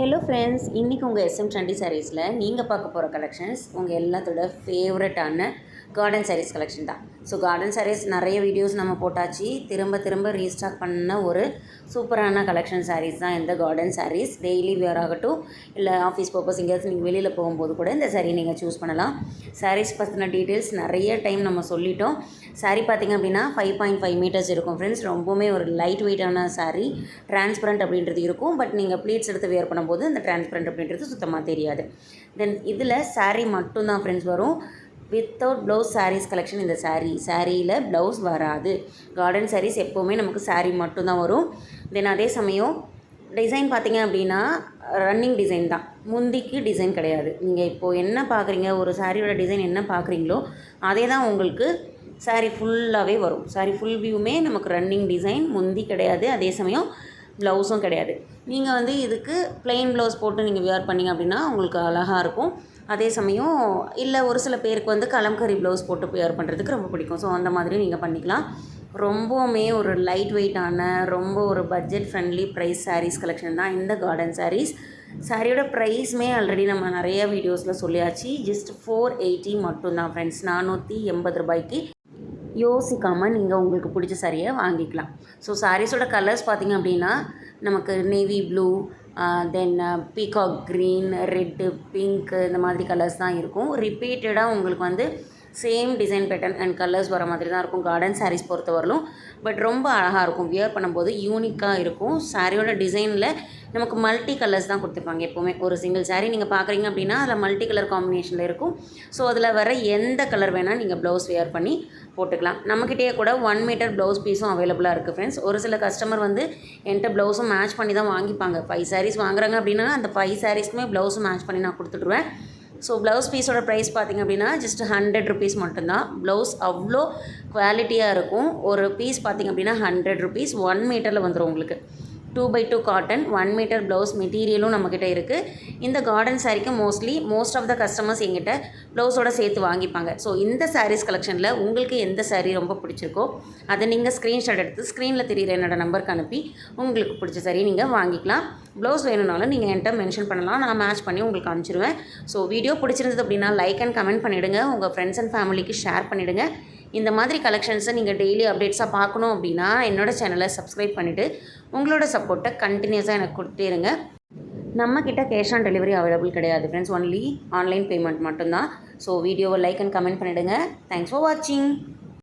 Hello friends இன்றைக்கி உங்கள் SM trendy சாரீஸில் நீங்கள் பார்க்க போகிற கலெக்ஷன்ஸ் உங்கள் எல்லாத்தோட ஃபேவரட்டான கார்டன் சாரீஸ் கலெக்ஷன் தான். ஸோ கார்டன் சாரீஸ் நிறைய வீடியோஸ் நம்ம போட்டாச்சு. திரும்ப திரும்ப ரீஸ்டாக் பண்ண ஒரு சூப்பரான கலெக்ஷன் சாரீஸ் தான் இந்த கார்டன் சாரீஸ் டெய்லி வியர் ஆகட்டும் இல்லை ஆஃபீஸ் பர்பஸ் எங்கேயாச்சும் நீங்கள் வெளியில் போகும்போது கூட இந்த சாரீ நீங்கள் சூஸ் பண்ணலாம். சாரீஸ் பற்றின டீட்டெயில்ஸ் நிறைய டைம் நம்ம சொல்லிட்டோம். சாரீ பார்த்திங்க அப்படின்னா ஃபைவ் பாயிண்ட் ஃபைவ் மீட்டர்ஸ் இருக்கும் ஃப்ரெண்ட்ஸ் ரொம்பவுமே ஒரு லைட் வெயிட்டான சாரீ டிரான்ஸ்பரண்ட் அப்படின்றது இருக்கும். பட் நீங்கள் ப்ளீட்ஸ் எடுத்து வியர் பண்ணும்போது அந்த டிரான்ஸ்பரண்ட் அப்படின்றது சுத்தமாக தெரியாது. தென் இதில் சாரீ மட்டும்தான் ஃப்ரெண்ட்ஸ் வரும். வித்தவுட் ப்ளவுஸ் சாரீஸ் கலெக்ஷன் இந்த சாரீ சாரியில் ப்ளவுஸ் வராது. கார்டன் சாரீஸ் எப்போவுமே நமக்கு சாரீ மட்டும்தான் வரும். தென் அதே சமயம் டிசைன் பார்த்தீங்க அப்படின்னா ரன்னிங் டிசைன் தான். முந்திக்கு டிசைன் கிடையாது. நீங்கள் இப்போது என்ன பார்க்குறீங்க ஒரு சாரியோட டிசைன் என்ன பார்க்குறீங்களோ அதே தான் உங்களுக்கு சாரீ ஃபுல்லாகவே வரும். சாரீ ஃபுல் வியூமே நமக்கு ரன்னிங் டிசைன் முந்தி கிடையாது. அதே சமயம் ப்ளவுஸும் கிடையாது. நீங்கள் வந்து இதுக்கு plain ப்ளவுஸ் போட்டு நீங்கள் வியர் பண்ணீங்க அப்படின்னா உங்களுக்கு அழகாக இருக்கும். அதே சமயம் இல்லை ஒரு சில பேருக்கு வந்து கலம்கரி ப்ளவுஸ் போட்டு வியர் பண்ணுறதுக்கு ரொம்ப பிடிக்கும். ஸோ அந்த மாதிரி நீங்கள் பண்ணிக்கலாம். ரொம்பவுமே ஒரு லைட் வெயிட்டான ரொம்ப ஒரு budget friendly price sarees collection தான் இந்த கார்டன் சாரீஸ் சாரியோட ப்ரைஸுமே ஆல்ரெடி நம்ம நிறைய வீடியோஸில் சொல்லியாச்சு. ஜஸ்ட் ஃபோர் எயிட்டி மட்டும்தான் ஃப்ரெண்ட்ஸ் நானூற்றி எண்பது ரூபாய்க்கு யோசிக்காமல் நீங்கள் உங்களுக்கு பிடிச்ச சாரியை வாங்கிக்கலாம். ஸோ சாரீஸோட கலர்ஸ் பார்த்தீங்க அப்படின்னா நமக்கு navy blue then peacock green red pink இந்த மாதிரி கலர்ஸ் தான் இருக்கும். ரிப்பீட்டடாக உங்களுக்கு வந்து same design pattern and colours வர மாதிரி தான் இருக்கும். கார்டன் சாரீஸ் பொறுத்தவரையிலும். பட் ரொம்ப அழகாக இருக்கும். வியர் பண்ணும்போது யூனிக்காக இருக்கும். சாரியோட டிசைனில் நமக்கு மல்டி கலர்ஸ் தான் கொடுத்துருப்பாங்க எப்போவுமே. ஒரு சிங்கிள் சாரீ நீங்கள் பார்க்குறீங்க அப்படின்னா அதில் மல்டி கலர் காம்பினேஷனில் இருக்கும். ஸோ அதில் வர எந்த கலர் வேணால் நீங்கள் ப்ளவுஸ் வியர் பண்ணி போட்டுக்கலாம். நம்மக்கிட்டேயே கூட ஒன் மீட்டர் ப்ளவுஸ் பீஸும் அவைலபிளாக இருக்குது ஃப்ரெண்ட்ஸ் ஒரு சில கஸ்டமர் வந்து என்கிட்ட ப்ளவுஸும் மேட்ச் பண்ணி தான் வாங்கிப்பாங்க. ஃபைவ் சாரீஸ் வாங்குறாங்க அப்படின்னா அந்த ஃபைவ் சாரீஸ்க்குமே ப்ளவுஸும் மேட்ச் பண்ணி நான் கொடுத்துட்ருவேன் ஸோ ப்ளவுஸ் பீஸோட ப்ரைஸ் பார்த்திங்க அப்படின்னா ஜஸ்ட் ஹண்ட்ரட் ருபீஸ் மட்டும்தான். ப்ளவுஸ் அவ்வளோ குவாலிட்டியாக இருக்கும். ஒரு பீஸ் பார்த்திங்க அப்படின்னா ஹண்ட்ரட் ருபீஸ் ஒன் மீட்டரில் வந்துடும் உங்களுக்கு. Two by two cotton one meter blouse மெட்டீரியலும் நம்மக்கிட்ட இருக்குது இந்த கார்டன் சாரீக்கு mostly most of the customers எங்கிட்ட ப்ளவுஸோட சேர்த்து வாங்கிப்பாங்க. ஸோ இந்த சாரீஸ் கலெக்ஷனில் உங்களுக்கு எந்த சாரீ ரொம்ப பிடிச்சிருக்கோ அதை நீங்கள் ஸ்க்ரீன்ஷாட் எடுத்து ஸ்க்ரீனில் தெரியுற என்னோடய நம்பருக்கு அனுப்பி உங்களுக்கு பிடிச்ச சாரீ நீங்கள் வாங்கிக்கலாம். ப்ளவுஸ் வேணும்னாலும் நீங்கள் என்கிட்ட மென்ஷன் பண்ணலாம். நான் மேட்ச் பண்ணி உங்களுக்கு அனுப்பிச்சிடுவேன் ஸோ வீடியோ பிடிச்சிருந்தது அப்படின்னா லைக் அண்ட் கமெண்ட் பண்ணிவிடுங்க உங்கள் ஃப்ரெண்ட்ஸ் அண்ட் ஃபேமிலிக்கு ஷேர் பண்ணிவிடுங்க இந்த மாதிரி கலெக்ஷன்ஸை நீங்கள் டெய்லி அப்டேட்ஸாக பார்க்கணும் அப்படின்னா என்னோட சேனலை சப்ஸ்கிரைப் பண்ணிவிட்டு உங்களோட சப்போர்ட்டை கண்டினியூஸாக எனக்கு கொடுத்தே இருங்க. நம்மக்கிட்ட கேஷ் ஆன் டெலிவரி அவைலபிள் கிடையாது ஃப்ரெண்ட்ஸ் ஒன்லி ஆன்லைன் பேமெண்ட் மட்டும்தான். ஸோ வீடியோவை லைக் அண்ட் கமெண்ட் பண்ணிவிடுங்க தேங்க்ஸ் ஃபார் வாட்சிங்